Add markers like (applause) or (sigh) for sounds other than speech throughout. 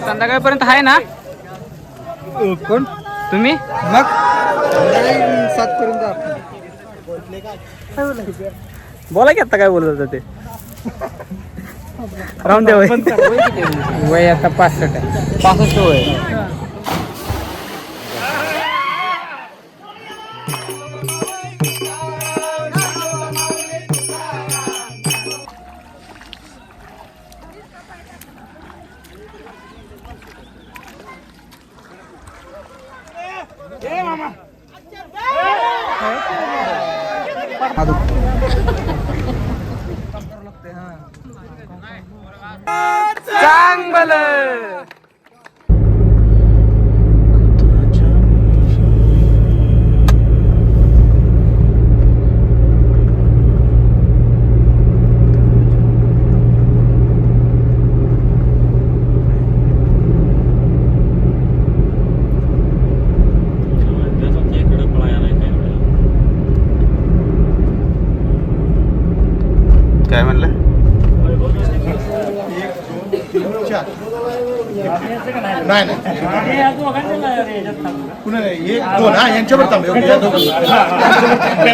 संध्याकाळपर्यंत आहे ना? कोण? तुम्ही? मग? सात पर्यंत बोला की आता काय बोलत होता ते? राहून द्या वय. वय आता पासष्ट आहे. पासष्ट वय. एक दोन हा यांच्यावर थांब ओके, या दोघांवर.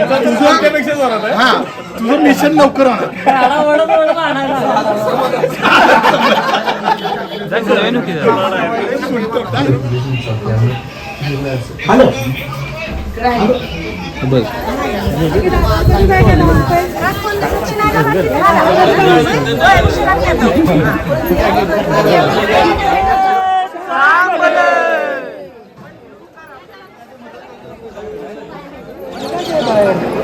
हा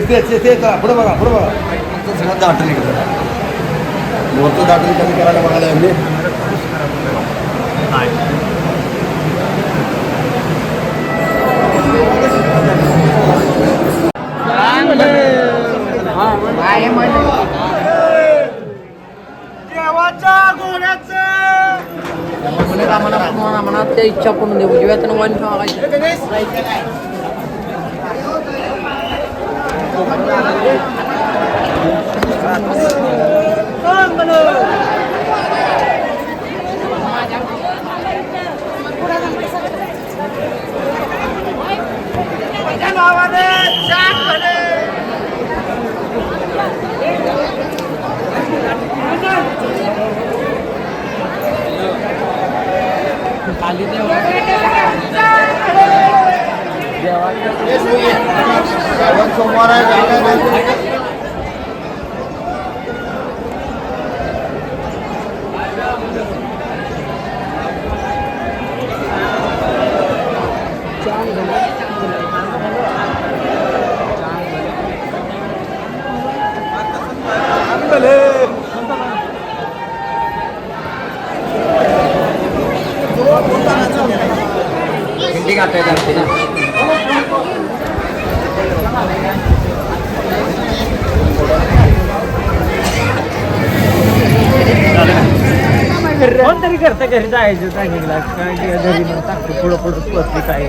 तुझं मिशन लवकर होणार पुढे बघा पुढे बघा. सगळं दाटून इकडं मोठं दाटून कमी करायला बघायला यांनी मनात त्या इच्छा पूर्ण देऊ जीवातून वन Come on, कोण तरी करता घरी जायचं चांगला काय घरी मग टाकतो पुढं पुढं पोचली काय?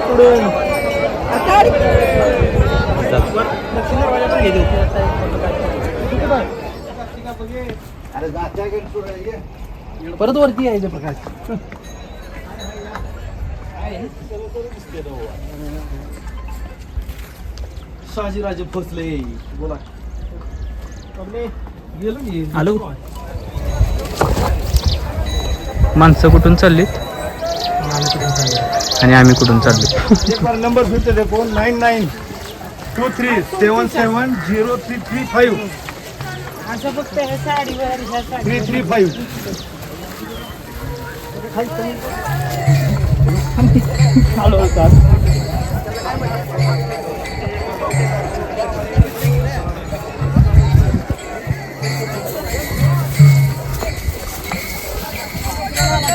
कुडून परत वरती यायचं प्रकाश. शहाजीराजे फसले बोला. गेलो मी आलो. माणसं कुठून चाललीत? आणि आम्ही कुठून चाललो नंबर फिर से देखो nine nine two three seven seven zero three three five three three five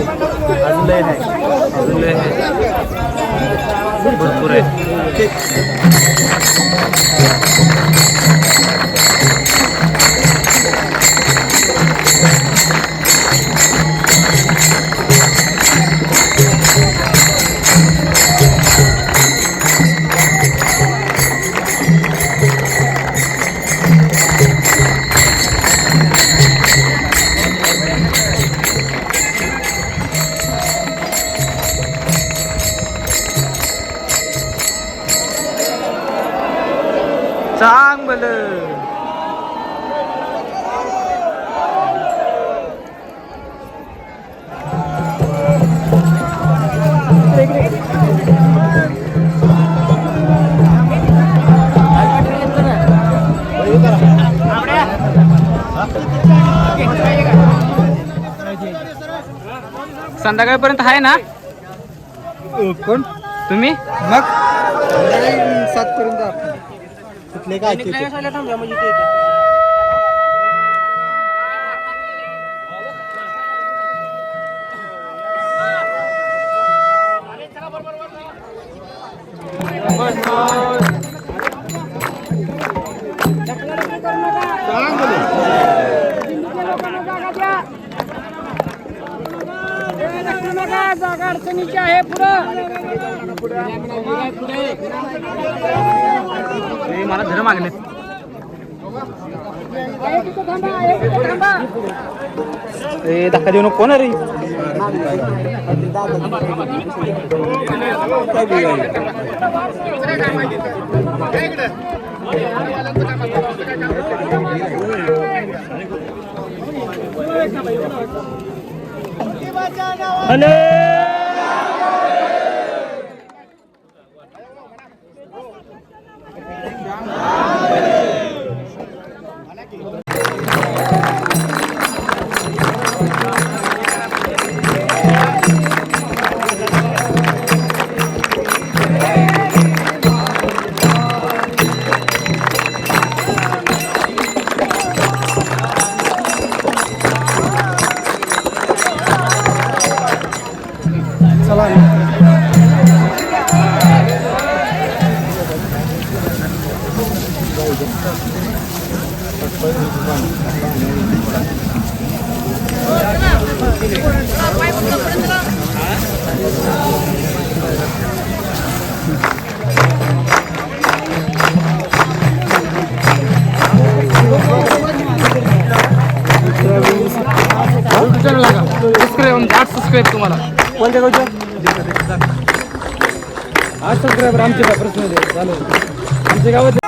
तर अजून लय आहे अजून लय आहे भरपूर आहे. संध्याकाळपर्यंत आहे ना? कोण? तुम्ही? मग? सात पर्यंत कुठले काय अडचणीची आहे पुढं. ए, मला धर मागले ए धक्का देऊ नको. कोण रे? बाबाच्या झालं आमच्या गावात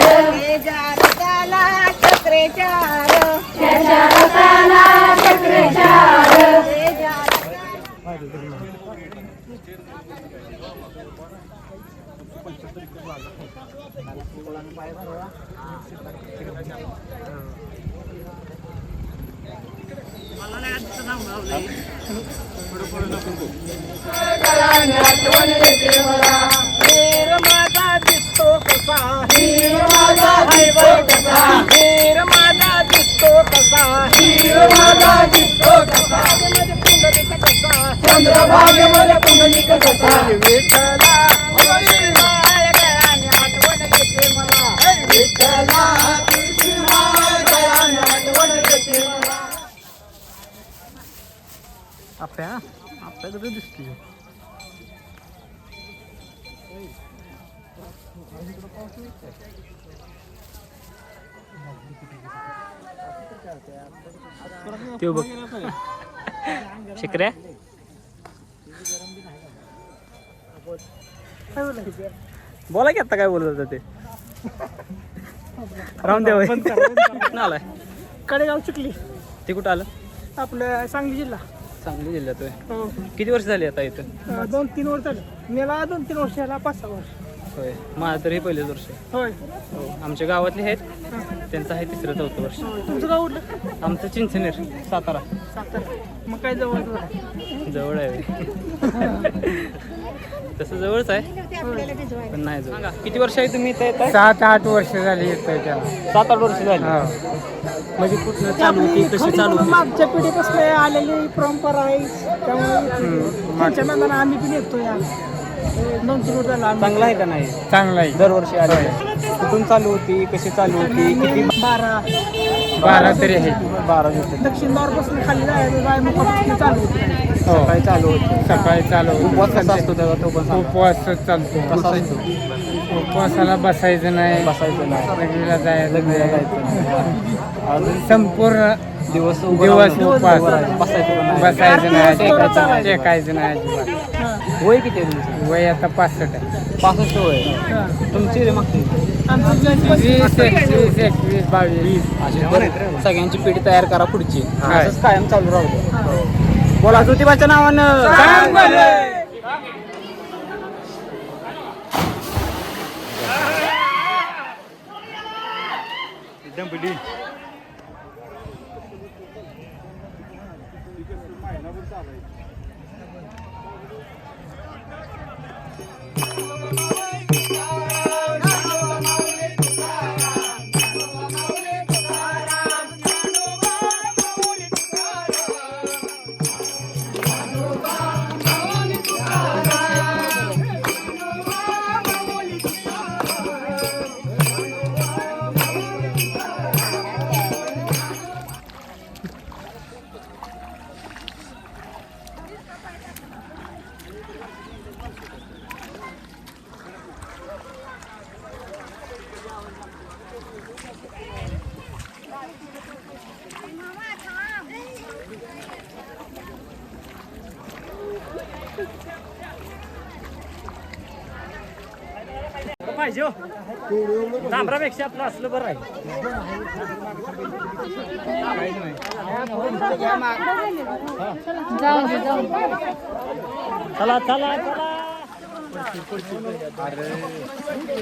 माझा दिसतो कसा हेर माझा दिसतो कसा हेर माझा दिसतो कसा हेर माझा दिसतो कसा चंद्रभागेमध्ये पुंडलिक कसा आपल्या आपल्याकडे दिसते ते बघ. शिकऱ्या? बोला की आता काय बोलत होता ते. कुठं आलाय? कडेगाव चुकली. ते कुठं आलं? आपलं सांगली जिल्हा. सांगली जिल्ह्यात होय. हो. किती वर्ष झाली आता इथं? अं, दोन तीन वर्ष झाले. मला दोन तीन वर्ष झाला पाच सहा वर्ष. होय. माझं तर हे पहिलेच वर्ष. आहे. होय. हो. आमच्या गावातले आहेत. त्यांचं आहे तिसरं चौथं वर्ष. तुमचं गाव उठलं आमचं चिंचनेर सातारा. सातारा. मग काय जवळ जवळ जवळ आहे होय. (laughs) तसं जवळच आहे. पण नाही जवळ. किती वर्ष आहे तुम्ही इथं येत सात आठ वर्ष झाली येतोय त्याला सात आठ वर्ष झाली. हो. म्हणजे कुठनं चालू होती कशी चालू होती? मागच्या पिढीपासून आलेली परंपरा आहे त्यामुळे नादानं आम्ही पण येतो या. दोन तीन वर्ष झाला आम्ही. चांगला आहे का नाही? चांगला आहे. दरवर्षी आले कुठून चालू होती कशी चालू होती किती बारा. बारा तरी आहे बारा दिवस दक्षिण द्वारपासून खाली जायचं मग चालू होती. हो सकाळी चालू होती. सकाळी चालू उपवास कसा होतो असतो तेव्हा? तो पण सांगा. उपवास चालतो. कसा असतो? उपवासाला बसायचं नाही. बसायचं नाही. लग्नाला जायचं लग्नाला नाही. जायचं नाही. अजून संपूर्ण दिवस उभं दिवस राहून उपवास. बसायचं पण नाही. बसायचं नाही. टेकायचं. नाही. टेकायचं नाही अजिबात. वय किती आहे तुमचं? वय आता पासष्ट आहे. पासष्ट वय. तुमची रे मागची? वीस एकवीस एकवीस बावीस. सगळ्यांची पिढी तयार करा पुढची. असंच कायम चालू राहू दे. बोला ज्योतिबाच्या नावानं. पाहिजे तांबरापेक्षा आपलं असलं बरं आहे. चला चला चला.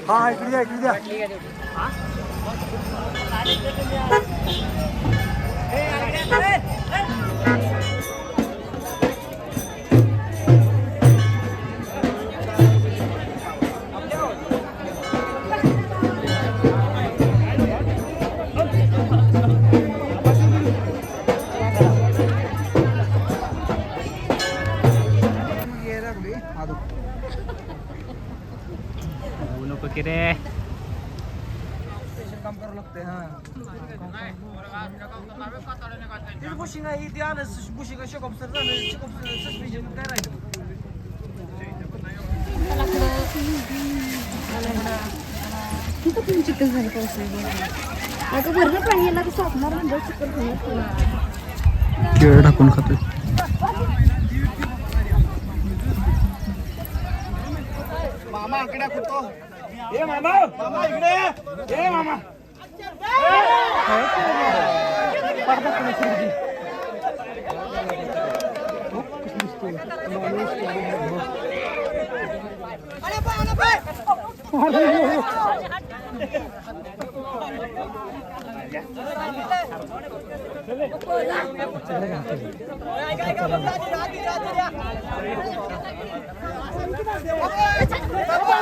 हा इकडे द्या इकडे द्या तिथं पण चिकन झालं पावसाळ्यात आता भरलं पाणी याला कसं असणार म्हणजे चिकन झालं केळ टाकून खातोय मामा इकडे कुठं ए मामा मामा इकडे ए मामा गँग सात वाजता गाठ पडत नाही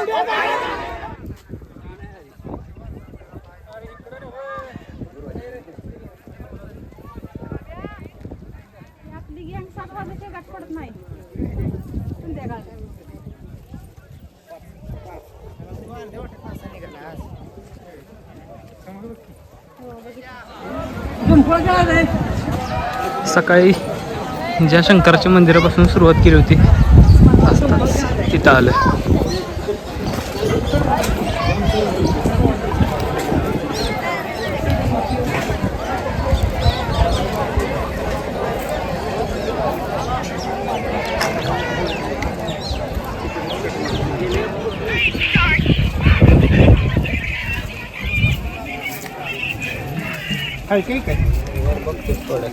संध्याकाळ सकाळी ज्या शंकराच्या मंदिरापासून सुरुवात केली होती आसपास तिथं आलं.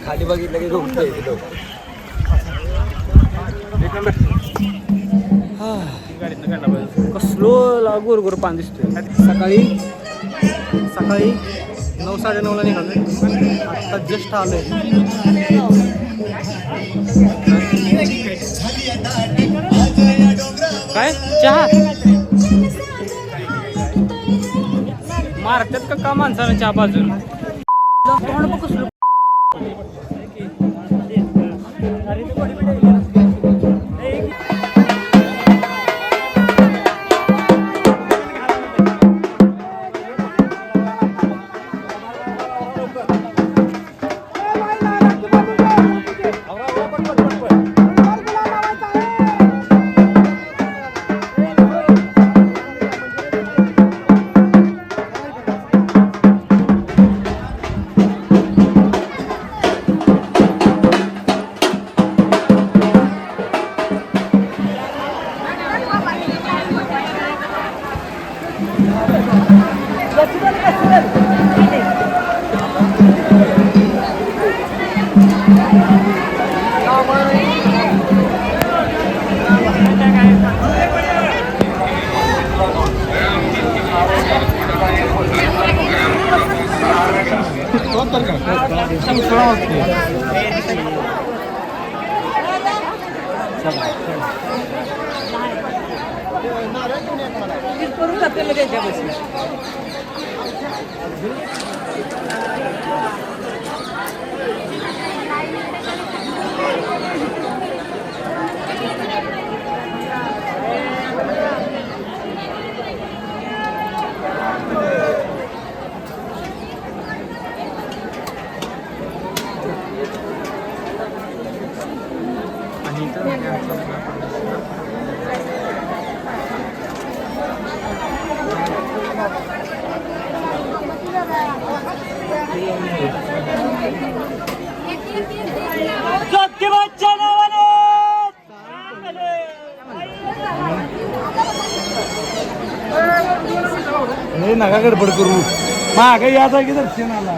खाली बघितलं की झोपतंय ते लोक. कसलो ला- गोर पान दिसतोय. सकाळी सकाळी नऊ साडेनऊला निघालोय. आत्ता जस्ट आलोय. काय? चहा? मारतात का माणसानं चहा बाजून तोंड बघ कसलं हे नका गडबड करू. मागे याचा की दर्शनाला